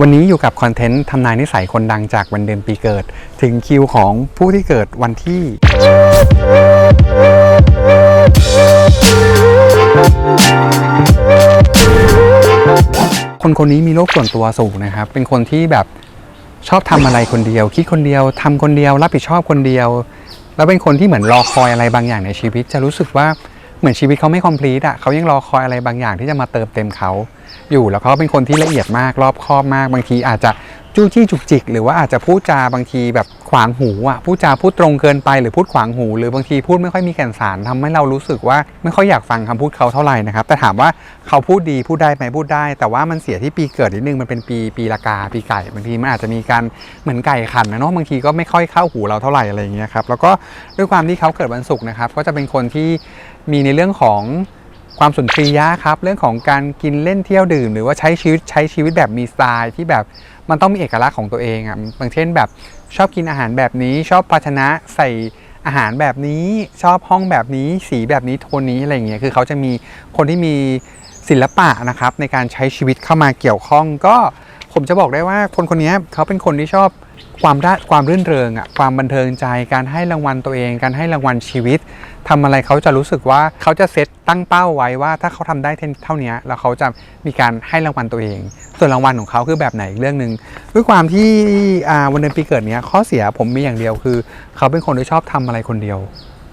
วันนี้อยู่กับคอนเทนต์ทำนายนิสัยคนดังจากวันเดือนปีเกิด ถึงคิวของผู้ที่เกิดวันที่ คนคนนี้มีโลกส่วนตัวสูงนะครับ เป็นคนที่แบบชอบทำอะไรคนเดียว คิดคนเดียวทำคนเดียว รับผิดชอบคนเดียว แล้วเป็นคนที่เหมือนรอคอยอะไรบางอย่างในชีวิต จะรู้สึกว่า เหมือนชีวิตเขาไม่คอมพลีทอะเขายังรอคอยอะไรบางอย่างที่จะมาเติมเต็มเขาอยู่แล้วเขาเป็นคนที่ละเอียดมากรอบคอบมาก บางทีอาจจะ จู้จี้จุกจิก หรือว่าอาจจะพูดจาบางทีแบบขวางหูอะพูดจาพูดตรงเกินไปหรือพูดขวางหู หรือบางทีพูดไม่ค่อยมีแก่นสารทำให้เรารู้สึกว่าไม่ค่อยอยากฟังคำพูดเขาเท่าไหร่นะครับ แต่ถามว่าเขาพูดดีพูดได้ไหมพูดได้ แต่ว่ามันเสียที่ปีเกิดนิดนึงมันเป็นปีปีละกาปีไก่บางทีมันอาจจะมีการเหมือนไก่ขันนะเนาะบางทีก็ไม่ค่อยเข้าหูเราเท่าไหร่อะไรอย่างเงี้ยครับแล้วก็ด้วยความที่เขาเกิดวันศุกร์นะครับก็จะเป็นคนที่มีในเรื่องของความสุนทรียะครับเรื่องของการกินเล่นเที่ยวดื่ม หรือว่าใช้ชีวิตใช้ชีวิตแบบมีสไตล์ที่แบบ มันต้องมีเอกลักษณ์ของตัวเองอะบางเช่นแบบชอบกินอาหารแบบนี้ ชอบภาชนะใส่อาหารแบบนี้ชอบห้องแบบนี้สีแบบนี้โทนนี้อะไรอย่างเงี้ยคือเขาจะมีคนที่มีศิลปะนะครับในการใช้ชีวิตเข้ามาเกี่ยวข้อง ก็ผมจะบอกได้ว่าคนคนนี้เขาเป็นคนที่ชอบ ความร่าความรื่นเริงอะความบันเทิงใจ การให้รางวัลตัวเอง การให้รางวัลชีวิตทำอะไรเขาจะรู้สึกว่าเขาจะเซตตั้งเป้าไว้ว่าถ้าเขาทำได้เท่านี้แล้วเขาจะมีการให้รางวัลตัวเอง ส่วนรางวัลของเขาคือแบบไหนอีกเรื่องหนึ่งด้วยความที่วันเดือนปีเกิดเนี้ยข้อเสียผมมีอย่างเดียวคือ เขาเป็นคนที่ชอบทำอะไรคนเดียว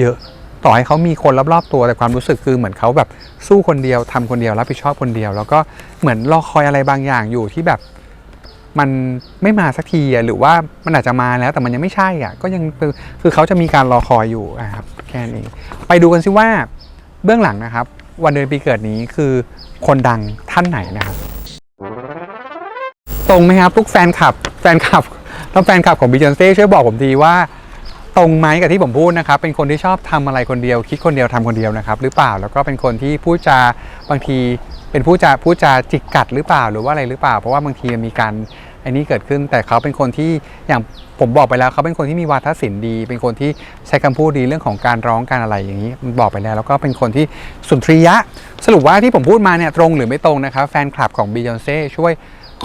เยอะต่อให้เขามีคนรอบๆตัวแต่ความรู้สึกคือเหมือนเขาแบบสู้คนเดียวทำคนเดียวรับผิดชอบคนเดียว แล้วก็เหมือนรอคอยอะไรบางอย่างอยู่ที่แบบ มันไม่มาสักทีหรือว่ามันอาจจะมาแล้วแต่มันยังไม่ใช่อะก็ยังคือเขาจะมีการรอคอยอยู่ครับแค่นั้ไปดูกันซิว่าเบื้องหลังนะครับ วันเดือนปีเกิดนี้คือคนดังท่านไหนนะครับ ตรงไหมครับทุกแฟนคลับแฟนคลับแล้วแฟนคลับของบิ y อนเซ่ช่วยบอกผมทีว่าตรงไหมกับที่ผมพูดนะครับ เป็นคนที่ชอบทำอะไรคนเดียว คิดคนเดียวทำคนเดียวนะครับ หรือเปล่าแล้วก็เป็นคนที่พูดจาบางทีเป็นผู้จาพูดจาจิกกัดหรือเปล่าหรือว่าอะไรหรือเปล่า เพราะว่าบางทีมีการ ไอ้นี้เกิดขึ้นแต่เขาเป็นคนที่อย่างผมบอกไปแล้วเขาเป็นคนที่มีวาทศิลป์ดี เป็นคนที่ใช้คำพูดดีเรื่องของการร้องการอะไรอย่างนี้มันบอกไปแล้ว แล้วก็เป็นคนที่สุนทรียะ สรุปว่าที่ผมพูดมาเนี่ยตรงหรือไม่ตรงนะครับแฟนคลับของบิ y อนเซ่ช่วย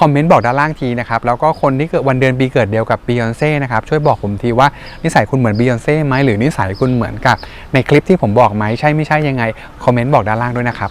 คอมเมนต์บอกด้านล่างทีนะครับ แล้วก็คนที่เกิดวันเดือนปีเกิดเดียวกับบียอนเซ่นะครับ ช่วยบอกผมทีว่านิสัยคุณเหมือนบียอนเซ่ไหมหรือนิสัยคุณเหมือนกับในคลิปที่ผมบอกไหมใช่ไม่ใช่ยังไงคอมเมนต์บอกด้านล่างด้วยนะครับ